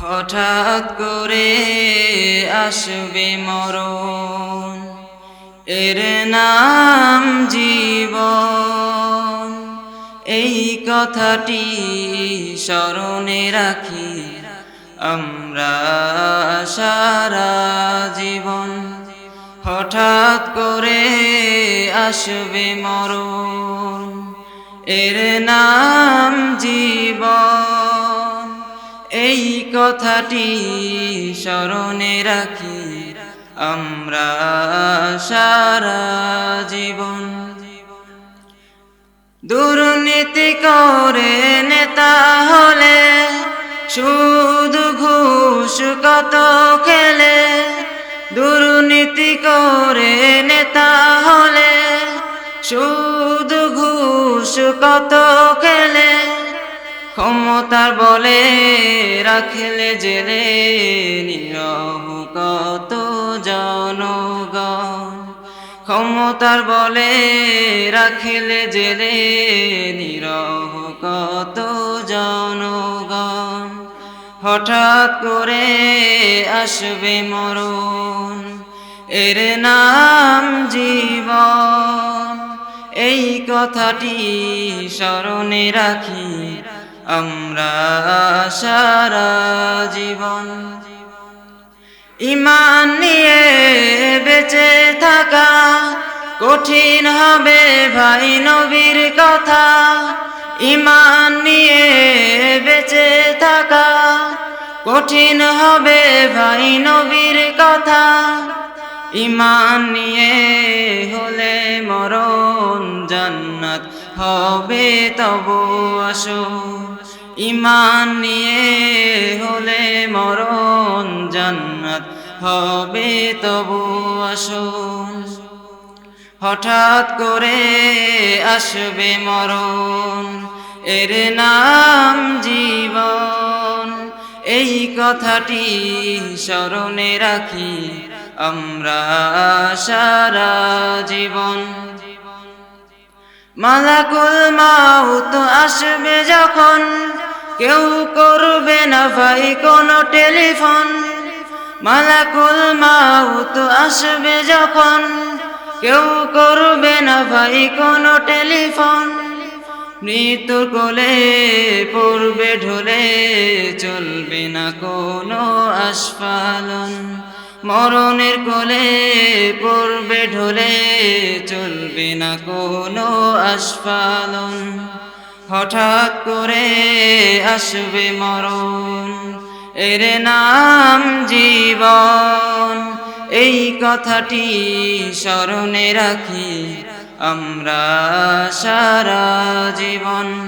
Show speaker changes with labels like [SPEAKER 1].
[SPEAKER 1] হঠাৎ করে আসবে মরণ, এর নাম জীবন। এই কথাটি স্মরণে রাখি, আমরা সারা জীবন হঠাৎ করে আসবে মরণ, এর নাম জীবন। কথাটি স্মরণে রাখি, আমরা সারা জীবন। দুর্নীতি করে নেতা হলে, শুধু ঘুষ কত খেলে। দুর্নীতি করে নেতা হলে, শুধু ঘুষ কত খেলে। ক্ষমতার বলে রাখলে জেলে নিরহ কত জনগণ? ক্ষমতার বলে রাখলে জেলে নিরহ কত জনগণ? হঠাৎ করে আসবে মরণ, এর নাম জীবন। এই কথাটি স্মরণে রাখি। আমরা সারা জীবন ইমান নিয়ে বেঁচে থাকা কঠিন হবে ভাই নবীর কথা। ইমান নিয়ে বেঁচে থাকা কঠিন হবে ভাই নবীর কথা। ইমান নিয়ে হলে মরণ জান্নাত হবে তব আসো। ইমান নিয়ে হলে মরণ জান্নাত হবে, তবু আসুন হঠাৎ করে আসবে মরণ, এর নাম জীবন। এই কথাটি স্মরণে রাখি, আমরা সারা জীবন। মালাকুল মাউত আসবে যখন কেউ করবে না ভাই কোনো টেলিফোন। মালাকুল মাউত আসবে যখন। কেউ করবে না ভাই কোনো টেলিফোন। মৃত্যুর কোলে পড়বে ঢোলে, চলবে না কোনো আস্ফালন। মরণের কোলে পড়বে ঢোলে, চলবে না কোনো আস্ফালন। হঠাৎ করে আসবে মরণ। এর নাম জীবন। এই কথাটি স্মরণে রাখি আমরা সারা জীবন।